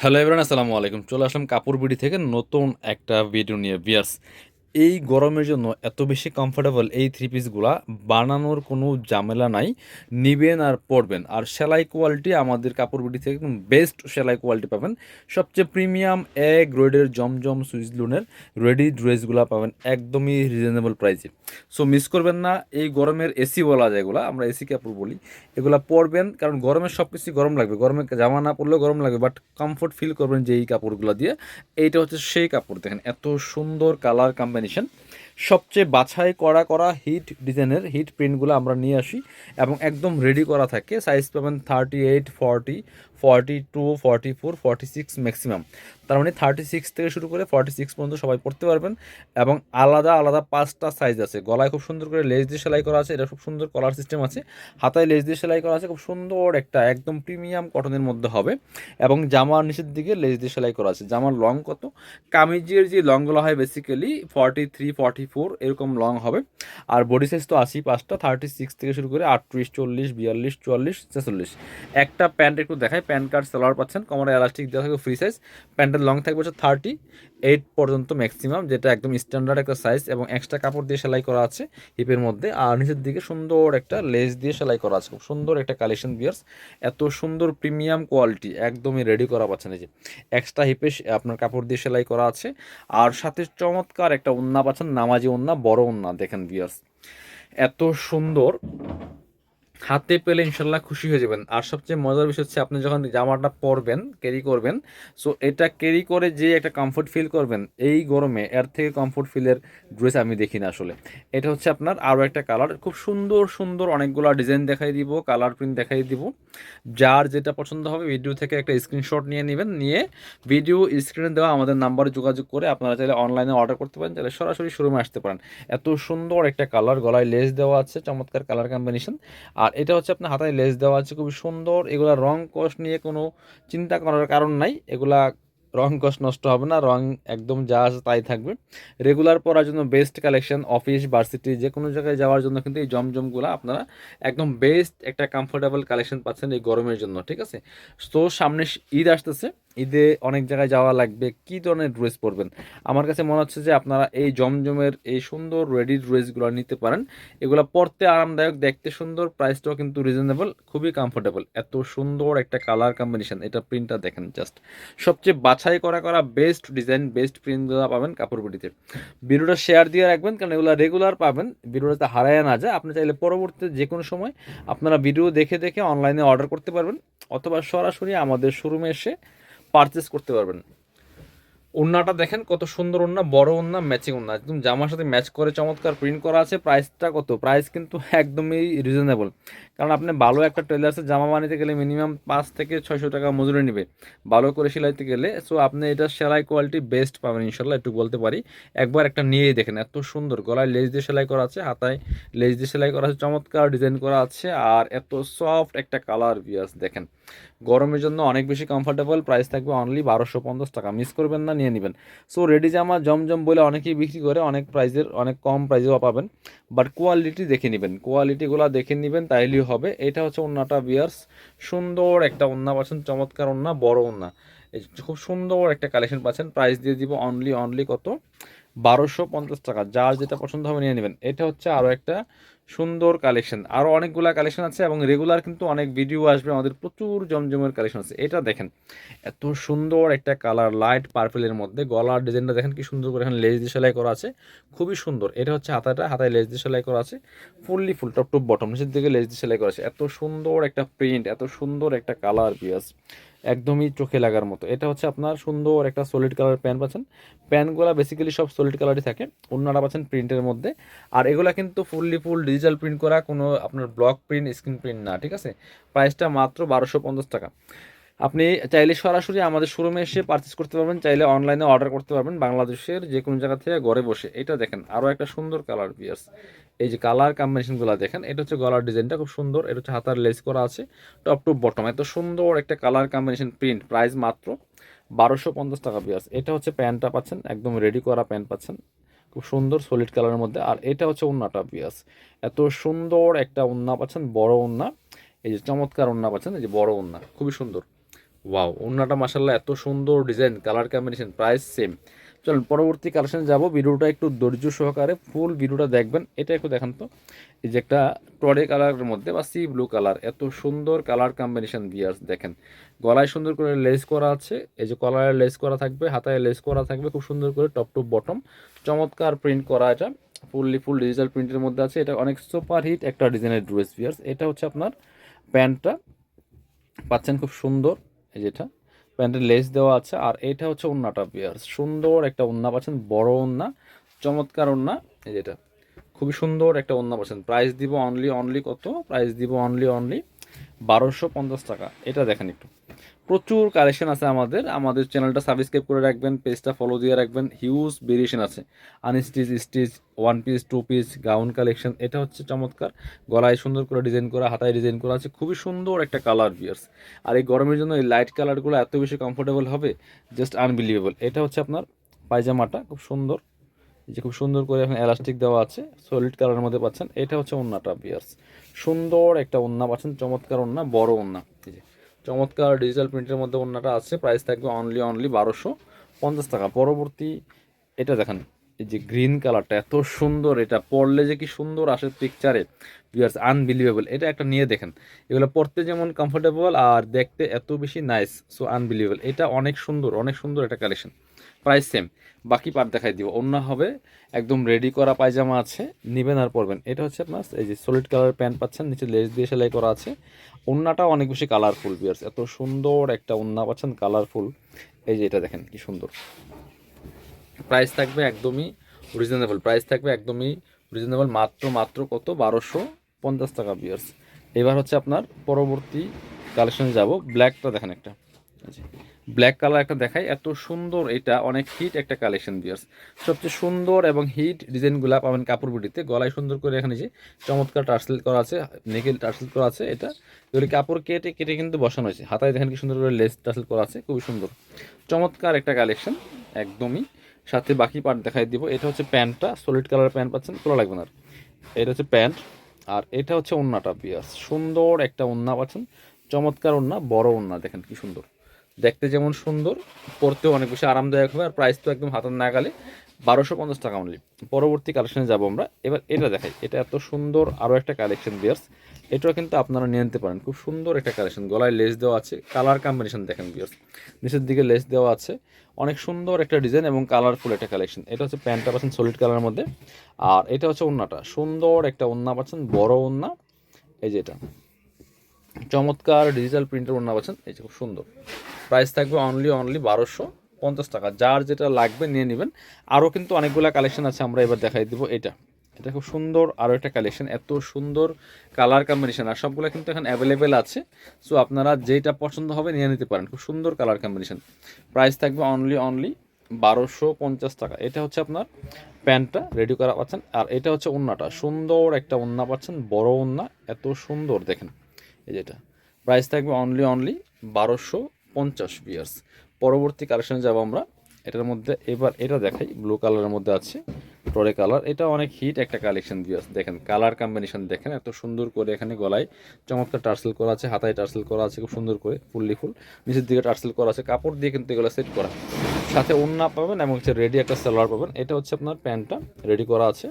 Hello everyone আসসালামু আলাইকুম চলে আসলাম কাপড় বিডি থেকে নতুন একটা ভিডিও নিয়ে। বিয়ার্স এই গরমের জন্য এত বেশি কমফোর্টেবল এই থ্রি পিসগুলা বানানোর কোনো ঝামেলা নাই। নিবেন আর পরবেন। আর সেলাই কোয়ালিটি আমাদের কাপড় বিডি থেকে একদম বেস্ট সেলাই কোয়ালিটি পাবেন। সবচেয়ে প্রিমিয়াম এ গ্রেডের জমজম সুইজলুনের রেডি ড্রেসগুলো পাবেন একদমই রিজনেবল প্রাইসে সো মিস করবেন না, এই গরমের এসি বলা যায় এগুলা, আমরা এসি কাপড় বলি। এগুলা পরবেন, কারণ গরমের সব কিছুই গরম লাগবে। গরমে জামা না পরলেও গরম লাগবে বাট কমফোর্ট ফিল করবেন যে এই কাপড়গুলো দিয়ে। এইটা হচ্ছে সেই কাপড়, দেখেন এত সুন্দর কালার কম্বিনেশন সবচেয়ে বাছাই করা করা হিট ডিজাইনের হিট প্রিন্টগুলো আমরা নিয়ে আসি এবং একদম রেডি করা থাকে সাইজ পাবেন thirty eight forty forty two forty four forty six maximum তার মানে থার্টি সিক্স থেকে শুরু করে ফর্টি সিক্স পর্যন্ত সবাই পড়তে পারবেন এবং আলাদা আলাদা পাঁচটা সাইজ আছে। গলায় খুব সুন্দর করে লেজ দিয়ে সেলাই করা আছে, এটা খুব সুন্দর কলার সিস্টেম আছে। হাতায় লেজ দিয়ে সেলাই করা আছে, খুব সুন্দর একটা, একদম প্রিমিয়াম কটনের মধ্যে হবে। এবং জামার নিচের দিকে লেজ দিয়ে সেলাই করা আছে। জামার লং কত? কামিজের যে লংগুলো হয় basically forty three forty four এরকম লং হবে। আর বডি সাইজ তো আশি পাঁচটা থার্টি সিক্স থেকে শুরু করে আটত্রিশ, চল্লিশ, বিয়াল্লিশ, চুয়াল্লিশ, ছেচল্লিশ। একটা প্যান্ট একটু দেখায় প্যান্ট কার্ড সালোয়ার পাচ্ছেন কোমরে এলাস্টিক দেওয়া থাকবে ফ্রি সাইজ প্যান্টের লং থাকবে হচ্ছে থার্টি এইট পর্যন্ত ম্যাক্সিমাম যেটা একদম স্ট্যান্ডার্ড একটা সাইজ এবং এক্সট্রা কাপড় দিয়ে সেলাই করা আছে হিপের মধ্যে। আর নিচের দিকে সুন্দর একটা লেস দিয়ে সেলাই করা আছে, খুব সুন্দর একটা কালেকশন বিয়ার্স এত সুন্দর প্রিমিয়াম কোয়ালিটি একদমই রেডি করা পাচ্ছেন এই যে। এক্সট্রা হিপে আপনার কাপড় দিয়ে সেলাই করা আছে। আর সাথে চমৎকার একটা উন্না পাচ্ছেন, নামাজি উন্না বড় উন্না দেখেন বিয়ার্স এত সুন্দর হাতে পেলে ইনশাল্লাহ খুশি হয়ে যাবেন। আর সবচেয়ে মজার বিষয় হচ্ছে আপনি যখন জামাটা পরবেন ক্যারি করবেন সো এটা ক্যারি করে যে একটা কমফোর্ট ফিল করবেন, এই গরমে এর থেকে কমফোর্ট ফিলের ড্রেস আমি দেখি না আসলে। এটা হচ্ছে আপনার আরও একটা কালার খুব সুন্দর সুন্দর অনেকগুলো ডিজাইন দেখাই দিব কালার প্রিন্ট দেখাই দিব। যার যেটা পছন্দ হবে ভিডিও থেকে একটা স্ক্রিনশট নিয়ে নেবেন, নিয়ে ভিডিও স্ক্রিনে দেওয়া আমাদের নাম্বারে যোগাযোগ করে আপনারা চাইলে অনলাইনে অর্ডার করতে পারেন, চাইলে সরাসরি শোরুমে আসতে পারেন। এত সুন্দর একটা কালার গলায় লেস দেওয়া আছে, চমৎকার কালার কম্বিনেশন আর এটা হচ্ছে আপনার হাতায় লেস দেওয়া আছে, খুবই সুন্দর। এগুলা রং কষ নিয়ে কোনো চিন্তা করার কারণ নাই। এগুলা রং কষ নষ্ট হবে না, রং একদম যা আছে তাই থাকবে। রেগুলার পরার জন্য বেস্ট কালেকশন অফিস ভার্সিটি যে কোনো জায়গায় যাওয়ার জন্য কিন্তু এই জমজমগুলো আপনারা একদম বেস্ট একটা কমফোর্টেবল কালেকশন পাচ্ছেন এই গরমের জন্য, ঠিক আছে? তো সামনে ঈদ আসতেছে। ঈদে অনেক জায়গায় যাওয়া লাগবে। কি ধরনের ড্রেস পরবেন? আমার কাছে মনে হচ্ছে যে আপনারা এই জমজমের এই সুন্দর রেডি ড্রেসগুলো নিতে পারেন। এগুলো পরতে আরামদায়ক, দেখতে সুন্দর প্রাইসটাও কিন্তু রিজনেবল খুবই কমফোর্টেবল এত সুন্দর একটা কালার কম্বিনেশন এটা প্রিন্টটা দেখেন জাস্ট সবচেয়ে বাছাই করা করা বেস্ট ডিজাইন বেস্ট প্রিন্টগুলো পাবেন কাপড় বিটিতে ভিডিওটা শেয়ার দিয়ে রাখবেন, কারণ এগুলো রেগুলার পাবেন। ভিডিওটাতে হারায় না যায়। আপনি চাইলে পরবর্তীতে যে কোনো সময় আপনারা ভিডিও দেখে দেখে অনলাইনে অর্ডার করতে পারবেন। অথবা সরাসরি আমাদের শোরুমে এসে পারচেস করতে পারবেন। ওন্নাটা দেখেন কত সুন্দর ওন্না বড় ওন্না ম্যাচিং ওন্না একদম জামার সাথে ম্যাচ করে চমৎকার প্রিন্ট করা আছে। প্রাইসটা কত? প্রাইস কিন্তু একদমই রিজনেবল কারণ আপনি ভালো একটা টেলার্সের জামা বানাতে গেলে মিনিমাম পাঁচ থেকে ছয়শো টাকা মজুরি নেবে। ভালো করে সেলাইতে গেলে সো আপনি এটা সেলাই কোয়ালিটি বেস্ট পাবেন ইনশাল্লাহ, একটু বলতে পারি। একবার একটা নিয়েই দেখেন, এত সুন্দর। গলায় লেজ দিয়ে সেলাই করা আছে, হাতায় লেজ দিয়ে সেলাই করা আছে, চমৎকার ডিজাইন করা আছে, আর এত সফট একটা কালার বিয়াস দেখেন। গরমের জন্য অনেক বেশি কমফোর্টেবল প্রাইস থাকবে অনলি বারোশো পঞ্চাশ টাকা। মিস করবেন না নিয়ে নেবেন। সো রেডি জামা জমজম বলে অনেকেই বিক্রি করে, অনেক প্রাইজের অনেক কম প্রাইজেও পাবেন। বাট কোয়ালিটি দেখে নেবেন। কোয়ালিটিগুলো দেখে নেবেন, তাইলেই হবে। এটা হচ্ছে ওন্নাটা বিয়ার্স। সুন্দর একটা ওন্না পাচ্ছেন, চমৎকার ওন্না, বড় ওন্না। খুব সুন্দর একটা কালেকশন পাচ্ছেন। প্রাইস দিয়ে দিব অনলি অনলি কত? বারোশো পঞ্চাশ টাকা। যার যেটা পছন্দ হবে নিয়ে নেবেন। এটা হচ্ছে আরও একটা সুন্দর কালেকশন আরও অনেকগুলা কালেকশন আছে এবং রেগুলার কিন্তু অনেক ভিডিও আসবে, আমাদের প্রচুর জমজমের কালেকশন আছে। এটা দেখেন, এত সুন্দর একটা কালার লাইট পার্পেলের মধ্যে গলার ডিজাইনটা দেখেন কি সুন্দর করে এখানে লেজ দিয়ে সেলাই করা আছে, খুবই সুন্দর। এটা হচ্ছে হাতাটা, হাতায় লেজ দিয়ে সেলাই করা আছে fully full top top bottom নিচের দিকে লেজ দিয়ে সেলাই করা আছে। এত সুন্দর একটা প্রিন্ট এত সুন্দর একটা কালার পিয়াস একদমই চোখে লাগার মতো। এটা হচ্ছে আপনার সুন্দর একটা সলিড কালার প্যান্ট পাচ্ছেন। প্যান্টগুলো বেসিক্যালি সব সলিড কালারই থাকে। অন্যরা পাচ্ছেন প্রিন্টের মধ্যে। আর এগুলা কিন্তু ফুললি ফুল ডিজিটাল প্রিন্ট করা, কোনো আপনার ব্লক প্রিন্ট স্ক্রিন প্রিন্ট না, ঠিক আছে? প্রাইসটা মাত্র বারোশো পঞ্চাশ টাকা। আপনি চাইলে সরাসরি আমাদের শোরুমে এসে পারচেস করতে পারবেন, চাইলে অনলাইনে অর্ডার করতে পারবেন। বাংলাদেশের যে কোনো জায়গা থেকে ঘরে বসে। এটা দেখেন আরও একটা সুন্দর কালার পিয়ার্স এই যে কালার কম্বিনেশনগুলো দেখেন, এটা হচ্ছে গলার ডিজাইনটা খুব সুন্দর, এটা হচ্ছে হাতার লেস করা আছে টপ টু বটম এত সুন্দর একটা কালার কম্বিনেশন প্রিন্ট প্রাইস মাত্র বারোশো পঞ্চাশ টাকা পিয়ার্স এটা হচ্ছে প্যান্টটা পাচ্ছেন, একদম রেডি করা প্যান্ট পাচ্ছেন, খুব সুন্দর সলিড কালারের মধ্যে। আর এটা হচ্ছে উন্নাটা পিয়াস এত সুন্দর একটা উন্না পাচ্ছেন, বড় উন্না এই যে চমৎকার উন্না পাচ্ছেন, এই যে বড় উন্না খুবই সুন্দর। ওয়াও ওড়নাটা মাসাল্লাহ এত সুন্দর design colour combination price same চলুন পরবর্তী কালেকশন যাব। ভিডিওটা একটু ধৈর্য সহকারে ফুল ভিডিওটা দেখবেন। এটা একটু দেখান তো। এই যে একটা টরে কালারের মধ্যে বা সি ব্লু কালার এত সুন্দর কালার কম্বিনেশন বিয়ার্স দেখেন। গলায় সুন্দর করে লেস করা আছে। এই যে কলারে লেস করা থাকবে, হাতায় লেস করা থাকবে, খুব সুন্দর করে টপ টু বটম চমৎকার প্রিন্ট করা এটা। ফুললি ফুল ডিজিটাল প্রিন্টের মধ্যে আছে। এটা অনেক সুপার হিট একটা ডিজাইনের ড্রেস বিয়ার্স এটা হচ্ছে আপনার প্যান্টটা। পাচ্ছেন খুব সুন্দর। এই যেটা প্যান্টের লেস দেওয়া আছে। আর এটা হচ্ছে ওন্নাটা বিয়ার্স সুন্দর একটা ওন্না পাচ্ছেন, বড় ওন্না, চমৎকার ওন্না। এই যেটা, খুবই সুন্দর একটা ওন্না পাচ্ছেন। প্রাইস দিব অনলি অনলি কত? প্রাইস দিব অনলি অনলি বারোশো পঞ্চাশ টাকা। এটা দেখেন একটু। প্রচুর কালেকশন আছে আমাদের। আমাদের চ্যানেলটা সাবস্ক্রাইব করে রাখবেন পেজটা ফলো দিয়ে রাখবেন। হিউজ ভেরিয়েশন আছে। Unstitch stitch one piece two piece gown collection এটা হচ্ছে চমৎকার। গলায় সুন্দর করে ডিজাইন করা, হাতায় ডিজাইন করা আছে। খুবই সুন্দর একটা কালার বিয়ার্স আর এই গরমের জন্য এই লাইট কালারগুলো এত বেশি কমফোর্টেবল হবে জাস্ট আনবিলিভেবল এটা হচ্ছে আপনার পায়জামাটা, খুব সুন্দর। এই যে খুব সুন্দর করে এখন এলাস্টিক দেওয়া আছে সলিড কালারের মধ্যে পাচ্ছেন। এটা হচ্ছে ওন্নাটা বিয়ার্স সুন্দর একটা ওন্না পাচ্ছেন, চমৎকার ওন্না, বড় ওন্না। এই যে চমৎকার ডিজিটাল প্রিন্টের মধ্যে ওনাটা আছে। প্রাইস থাকবে অনলি অনলি বারোশো পঞ্চাশ টাকা। পরবর্তী এটা দেখেন, এই যে গ্রিন কালারটা এত সুন্দর, এটা পড়লে যে কি সুন্দর আসে পিকচারে ভিউয়ার্স আনবিলিভেবল এটা একটা নিয়ে দেখেন, এগুলো পড়তে যেমন কমফোর্টেবল আর দেখতে এত বেশি নাইস সো আনবিলিভেবল এটা অনেক সুন্দর অনেক সুন্দর একটা কালেকশন প্রাইস সেম বাকি পার্ট দেখাই দিব। অন্য হবে, একদম রেডি করা পায়জামা আছে, নিবেন আর পরবেন। এটা হচ্ছে আপনার, এই যে সলিড কালার প্যান্ট পাচ্ছেন, নিচে লেস দিয়ে সেলাই করা আছে। ওন্নাটাও অনেক বেশি কালারফুল বিয়ার্স এত সুন্দর একটা ওন্না পাচ্ছেন কালারফুল এই যে এটা দেখেন, কি সুন্দর। প্রাইস থাকবে একদমই রিজনেবল প্রাইস থাকবে একদমই রিজনেবল মাত্র মাত্র কত? বারোশো পঞ্চাশ টাকা বিয়ার্স এবার হচ্ছে আপনার পরবর্তী কালেকশনে যাব। ব্ল্যাকটা দেখেন একটা। ব্ল্যাক কালার একটা দেখাই, এত সুন্দর এটা, অনেক হিট একটা কালেকশন বিয়ার্স সবচেয়ে সুন্দর এবং হিট ডিজাইনগুলো পাবেন কাপড় বুটিতে গলায় সুন্দর করে এখানে যে চমৎকার টার্সেল করা আছে নেকেল টার্সেল করা আছে এটা। এগুলি কাপড় কেটে কেটে কিন্তু বসানো হয়েছে। হাতায় দেখেন কি সুন্দর করে লেস টার্সেল করা আছে, খুবই সুন্দর। চমৎকার একটা কালেকশন একদমই। সাথে বাকি পার্ট দেখাই দিব, এটা হচ্ছে প্যান্টটা সলিড কালারের প্যান্ট পাচ্ছেন, খোলা লাগবে না এটা হচ্ছে প্যান্ট, আর এটা হচ্ছে ওন্নাটা পিয়াস সুন্দর একটা ওন্না পাচ্ছেন, চমৎকার ওন্না, বড় ওন্না, দেখেন কি সুন্দর। দেখতে যেমন সুন্দর পরতেও অনেক বেশি আরামদায়ক হবে, আর প্রাইস তো একদম হাতের নাগালে বারোশো পঞ্চাশ টাকা অনলি পরবর্তী কালেকশনে যাব আমরা। এবার এটা দেখাই। এটা এত সুন্দর আরও একটা কালেকশন বিয়ার্স এটাও কিন্তু আপনারা নিয়ে নিতে পারেন। খুব সুন্দর একটা কালেকশন গলায় লেস দেওয়া আছে। কালার কম্বিনেশন দেখেন বিয়ার্স নিচের দিকে লেস দেওয়া আছে। অনেক সুন্দর একটা ডিজাইন এবং কালারফুল একটা কালেকশন এটা হচ্ছে প্যান্টটা পাচ্ছেন সলিড কালারের মধ্যে। আর এটা হচ্ছে ওন্নাটা। সুন্দর একটা ওন্না পাচ্ছেন, বড় ওন্না। এই যে এটা। চমৎকার ডিজিটাল প্রিন্টের ওন্না পাচ্ছেন। এই যে খুব সুন্দর। প্রাইস থাকবে অনলি অনলি বারোশো পঞ্চাশ টাকা। যার যেটা লাগবে নিয়ে নেবেন। আরও কিন্তু অনেকগুলো কালেকশন আছে, আমরা এবার দেখাই দিব এটা। এটা খুব সুন্দর আরও একটা কালেকশন এত সুন্দর কালার কম্বিনেশন আর সবগুলো কিন্তু এখন অ্যাভেলেবেল আছে। সো আপনারা যেটা পছন্দ হবে নিয়ে নিতে পারেন। খুব সুন্দর কালার কম্বিনেশন প্রাইস থাকবে অনলি অনলি বারোশো পঞ্চাশ টাকা। এটা হচ্ছে আপনার প্যান্টটা রেডি করা পাচ্ছেন। আর এটা হচ্ছে ওন্নাটা। সুন্দর একটা ওন্না পাচ্ছেন, বড় ওন্না। এত সুন্দর, দেখেন। এই যেটা প্রাইস থাকবে অনলি অনলি বারোশো পঞ্চাশ বিয়ার্স পরবর্তী কালেকশনে যাব আমরা। এটার মধ্যে এবার এটা দেখাই ব্লু কালারের মধ্যে আছে, টরে কালার এটা অনেক হিট একটা কালেকশন বিয়ার্স দেখেন কালার কম্বিনেশন দেখেন, এত সুন্দর করে এখানে গলায় চমৎকার টার্সেল করা আছে, হাতায় টার্সেল করা আছে, খুব সুন্দর করে, ফুললি ফুল। নিচের দিকে টার্সেল করা আছে, কাপড় দিয়ে কিন্তু এগুলো সেট করা। সাথে ওন্না পাবেন এবং হচ্ছে রেডি একটা সালোয়ার পাবেন। এটা হচ্ছে আপনার প্যান্টটা রেডি করা আছে।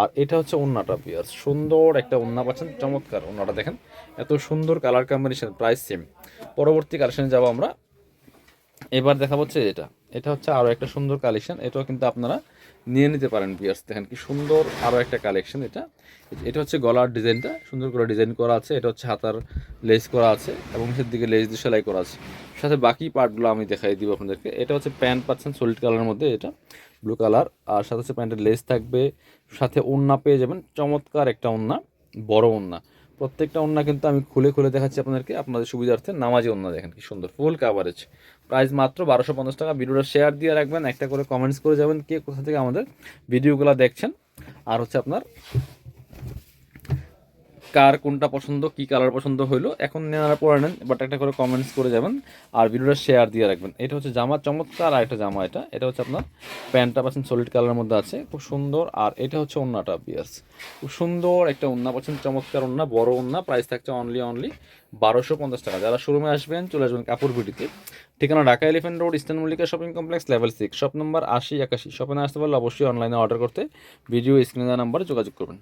আর এটা হচ্ছে ওন্নাটা পিয়ার সুন্দর একটা ওন্না পাচ্ছেন, চমৎকার ওন্নাটা দেখেন। এত সুন্দর কালার কম্বিনেশন প্রাইস সেম পরবর্তী কালেকশনে যাব আমরা। এবার দেখা হচ্ছে এটা। এটা হচ্ছে আরও একটা সুন্দর কালেকশন এটাও কিন্তু আপনারা নিয়ে নিতে পারেন বিয়ার্স দেখেন কি সুন্দর আরও একটা কালেকশন এটা। এটা হচ্ছে গলার ডিজাইনটা। সুন্দর করে ডিজাইন করা আছে। এটা হচ্ছে হাতার লেস করা আছে এবং নিচের দিকে লেস দিয়ে সেলাই করা আছে। সাথে বাকি পার্টগুলো আমি দেখাই দিব আপনাদেরকে। এটা হচ্ছে প্যান্ট পাচ্ছেন সলিড কালারের মধ্যে এটা। ব্লু কালার আর সাথে হচ্ছে প্যান্টের লেস থাকবে। সাথে ওন্না পেয়ে যাবেন, চমৎকার একটা ওন্না বড় ওন্না প্রত্যেকটা ওন্না কিন্তু আমি খুলে খুলে দেখাচ্ছি আপনাদেরকে, আপনাদের সুবিধার্থে। নামাজি ওন্না দেখেন কি সুন্দর ফুল কাভারেজ প্রাইস মাত্র বারোশো পঞ্চাশ টাকা। ভিডিওটা শেয়ার দিয়ে রাখবেন, একটা করে কমেন্টস করে যাবেন, কে কোথা থেকে আমাদের ভিডিওগুলো দেখছেন। আর হচ্ছে আপনার কার কোনটা পছন্দ, কী কালার পছন্দ হইল, এখন নেওয়ার পরে নেন বাট একটা করে কমেন্টস করে যাবেন আর ভিডিওটা শেয়ার দিয়ে রাখবেন। এটা হচ্ছে জামা চমৎকার আর একটা জামা এটা। এটা হচ্ছে আপনার প্যান্টটা পাচ্ছেন সলিড কালারের মধ্যে আছে, খুব সুন্দর। আর এটা হচ্ছে ওন্নাটা, বিয়ার্স। খুব সুন্দর একটা ওন্না পাচ্ছেন, চমৎকার ওন্না, বড় ওন্না প্রাইস থাকছে অনলি অনলি বারোশো পঞ্চাশ টাকা। যারা শোরুমে আসবেন, চলে আসবেন কাপড় বিটিতে ঠিকানা Dhaka Elephant Road Eastern Mallika shopping complex level six shop number আশি একাশি। শপে আসতে পারলে অবশ্যই অনলাইনে অর্ডার করতে ভিডিও স্ক্রিনে দেওয়া নাম্বারে যোগাযোগ করবেন।